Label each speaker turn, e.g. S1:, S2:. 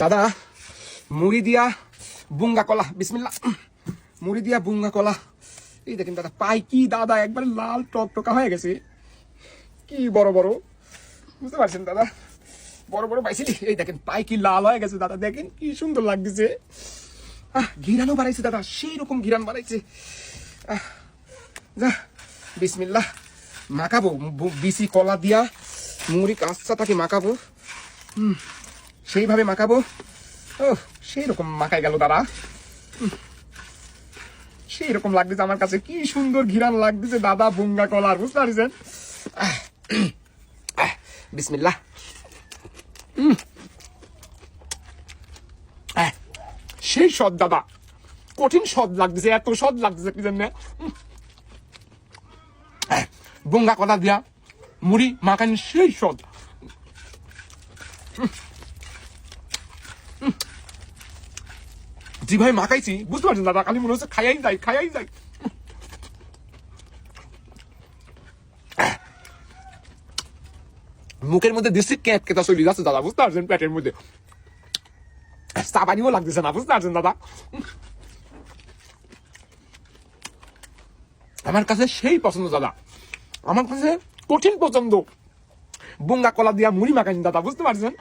S1: দাদা মুড়ি দিয়া বুঙ্গা কলা বিসমিল্লা মুড়ি দিয়া বুঙ্গা কলা। এই দেখেন দাদা পাই কি দাদা একবার লাল টকটকা হয়ে গেছে। কি বড় বড়। বুঝতে পারছেন দাদা? বড় বড় পাইছিলি এই দেখেন পাই কি লাল হয়ে গেছে দাদা দেখেন কি সুন্দর লাগতেছে। আহ ঘিরানো বাড়াইছে দাদা সেই রকম ঘিরান বাড়াইছে আহ যা বিসমিল্লাহ মাখাবো। বিসি কলা দিয়া মুড়ি কাঁচা তাকে মাখাবো। হুম, সেইভাবে মাখাবো? ও সেই রকম মাখাই গেল দাদা। সেই রকম লাগতেছে আমার কাছে। কি সুন্দর ঘিরান লাগতেছে দাদা বুঙ্গা কলার বুঝতে পারছেন। আহ, সেই সদ দাদা। কঠিন সদ লাগতেছে এত সদ লাগতেছে কি জানেন বুঙ্গা কলা দিয়া মুড়ি মাখান সেই সদ যেভাবে মাখাইছি, বুঝতে পারছেন দাদা? খালি মনে হচ্ছে খাইয়াই যাই খাইয়াই যাই মুখের মধ্যে দিচ্ছি ক্যাট কেতা চলে যাচ্ছে দাদা, বুঝতে পারছেন পেটের মধ্যে। চাপানিও লাগতেছে না, বুঝতে পারছেন দাদা? আমার কাছে সেই পছন্দ, দাদা। আমার কাছে কঠিন পছন্দ। বুঙ্গা কলা দিয়া মুড়ি মাখাইন দাদা, বুঝতে পারছেন?